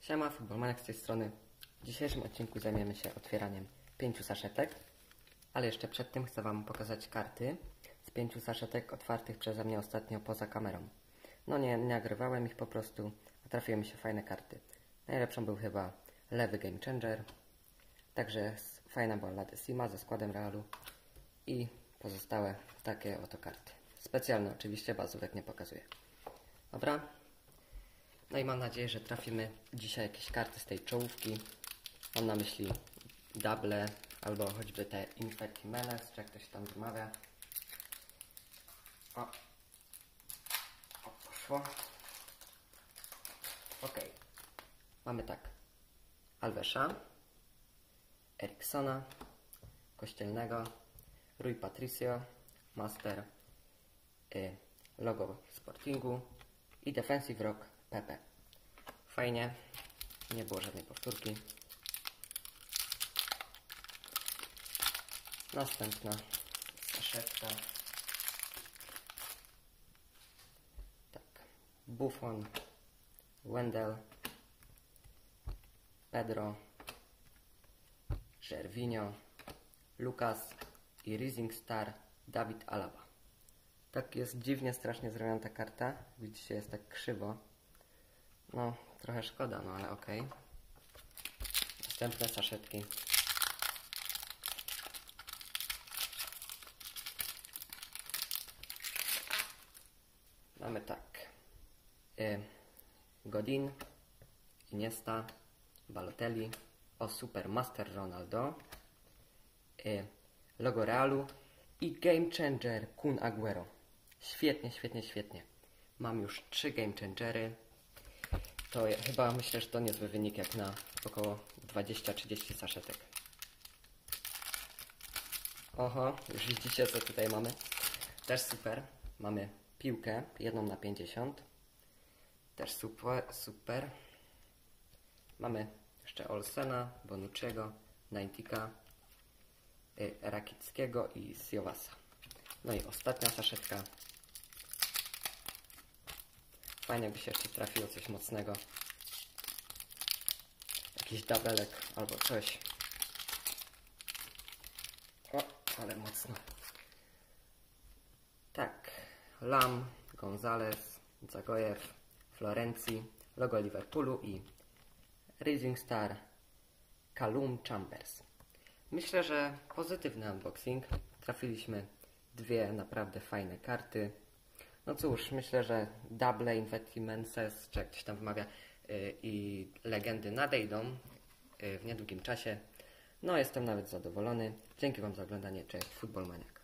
Siema, Futbolmanek z tej strony. W dzisiejszym odcinku zajmiemy się otwieraniem pięciu saszetek, ale jeszcze przed tym chcę Wam pokazać karty z pięciu saszetek otwartych przeze mnie ostatnio poza kamerą. No nie, nagrywałem ich po prostu, a trafiły mi się fajne karty. Najlepszą był chyba lewy Game Changer, także fajna była La Decima ze składem Realu i pozostałe takie oto karty. Specjalne oczywiście, bazówek nie pokazuję. Dobra, no i mam nadzieję, że trafimy dzisiaj jakieś karty z tej czołówki. Mam na myśli double albo choćby te Infectimeles, czy jak to się tam wymawia. O, o poszło. Ok, mamy tak. Alvesza, Eriksona, Kościelnego, Rui Patricio, Master, y, logo Sportingu i Defensive Rock PP. Fajnie, nie było żadnej powtórki. Następna saszetka. Tak, Buffon, Wendell, Pedro, Gervinho, Lucas i Rising Star Dawid Alaba. Tak jest dziwnie, strasznie zrobiona ta karta. Widzicie, jest tak krzywo. No, trochę szkoda, no ale okej. Następne saszetki. Mamy tak. Y, Godin, Iniesta, Balotelli, o Super Master Ronaldo, y, logo Realu i Game Changer Kun Aguero. Świetnie, świetnie, świetnie. Mam już trzy Game Changery. To ja, chyba myślę, że to niezły wynik jak na około 20-30 saszetek. Oho, już widzicie co tutaj mamy. Też super. Mamy piłkę, jedną na 50. Też super, super. Mamy jeszcze Olsena, Bonucciego, Nightika, y, Rakickiego i Siowasa. No i ostatnia saszetka. Fajnie by się jeszcze trafiło coś mocnego. Jakiś dabelek albo coś. O, ale mocno. Tak. Lam, Gonzalez, Zagojew, Florencji, logo Liverpoolu i Rising Star Calum Chambers. Myślę, że pozytywny unboxing. Trafiliśmy dwie naprawdę fajne karty. No cóż, myślę, że Double Inventimenses, czy jak to się tam wymawia, yy, i legendy nadejdą yy, w niedługim czasie. No, jestem nawet zadowolony. Dzięki Wam za oglądanie. Cześć, Futbolmaniak.